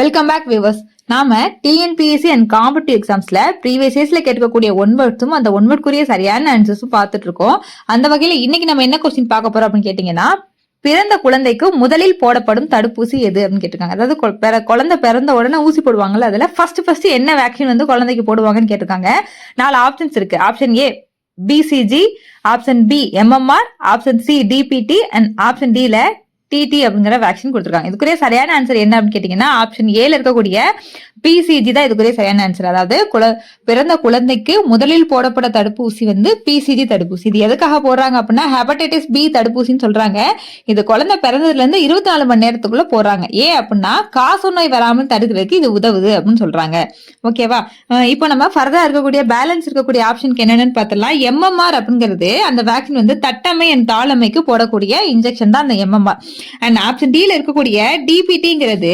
Welcome back viewers நாம TNPSC and competitive எக்ஸாம்ஸ்ல previous இயர்ஸ்ல கேட்கக்கூடிய ஒன் வேர்ட்ஸும் அந்த ஒன் வேர்ட்க்குரிய சரியான ஆன்சர்ஸும் பார்த்துட்டு இருக்கோம் அந்த வகையில இன்னைக்கு நம்ம என்ன கொஸ்டின் பார்க்க போறோம் அப்படின்னு கேட்டீங்கன்னா பிறந்த குழந்தைக்கு முதலில் போடப்படும் தடுப்பூசி எது அப்படின்னு கேட்டிருக்காங்க. அதாவது கொ- பிற- குழந்தை பிறந்த உடனே ஊசி போடுவாங்கல்ல அதுல ஃபர்ஸ்ட் ஃபர்ஸ்ட் என்ன வேக்சின் வந்து குழந்தைக்கு போடுவாங்கன்னு கேட்டிருக்காங்க. நாலு ஆப்ஷன்ஸ் இருக்கு. Option A BCG option B MMR option C DPT and option டில டிடி அப்படிங்கிற வேக்சின் கொடுத்துருக்காங்க. இதுக்குரிய சரியான ஆன்சர் என்ன அப்படின்னு கேட்டீங்கன்னா ஆப்ஷன் ஏல இருக்கக்கூடிய பிசிஜி தான் இதுக்குரிய சரியான ஆன்சர் அதாவது குல பிறந்த குழந்தைக்கு முதலில் போடப்பட தடுப்பூசி வந்து பிசிஜி தடுப்பூசி. இது எதுக்காக போடுறாங்க அப்படின்னா ஹெபடைட்டிஸ் பி தடுப்பூசின்னு சொல்றாங்க. இது குழந்தை பிறந்ததுல இருந்து இருபத்தி நாலு மணி நேரத்துக்குள்ள போடுறாங்க. ஏன் அப்படின்னா காசு நோய் வராமல் தடுக்கிறதுக்கு இது உதவுது அப்படின்னு சொல்றாங்க. ஓகேவா இப்போ நம்ம ஃபர்தா இருக்கக்கூடிய பேலன்ஸ் இருக்கக்கூடிய ஆப்ஷனுக்கு என்னென்னு பார்த்தலாம் எம்எம்ஆர் அப்படிங்கிறது அந்த வேக்சின் வந்து தட்டமை அண்ட் தாளமைக்கு போடக்கூடிய இன்ஜெக்ஷன் தான் அந்த எம்எம்ஆர் அண்ட் ஆப்ஷன் டில இருக்கக்கூடிய டிபிடிங்கிறது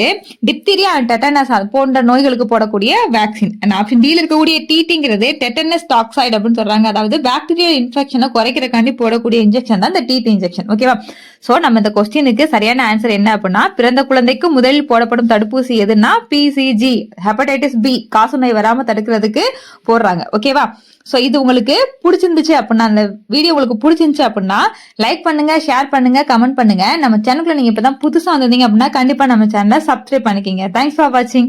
டிப்திரியா அண்ட் டெட்டனஸ் போன்ற நோய்களுக்கு போடக்கூடிய வேக்சின் அண்ட் ஆப்ஷன் டில இருக்கக்கூடிய டிடிங்கிறது டெட்டனஸ் டாக்சைடு அப்படின்னு சொல்றாங்க. அதாவது பாக்டீரியல் இன்ஃபெக்ஷனை குறைக்கிறக்காண்டி போடக்கூடிய இன்ஜெக்ஷன் தான் இந்த டிடி இன்ஜெக்ஷன் ஓகேவா சோ நம்ம இந்த கொஸ்டினுக்கு சரியான ஆன்சர் என்ன அப்படின்னா பிறந்த குழந்தைக்கு முதலில் போடப்படும் தடுப்பூசி எதுனா பிசிஜி ஹெப்படைட்டிஸ் பி காசநோய் வராம தடுக்கிறதுக்கு போடுறாங்க. ஓகேவா சோ இது உங்களுக்கு பிடிச்சிருந்துச்சு அப்படின்னா அந்த வீடியோ உங்களுக்கு பிடிச்சிருந்துச்சு அப்படின்னா லைக் பண்ணுங்க ஷேர் பண்ணுங்க கமெண்ட் பண்ணுங்க. நம்ம சேனலுக்குள்ள நீங்க இப்பதான் புதுசா வந்திருந்தீங்க அப்படின்னா கண்டிப்பா நம்ம சேனலை சப்ஸ்கிரைப் பண்ணிக்கிங்க. தேங்க்ஸ் ஃபார் வாட்சிங்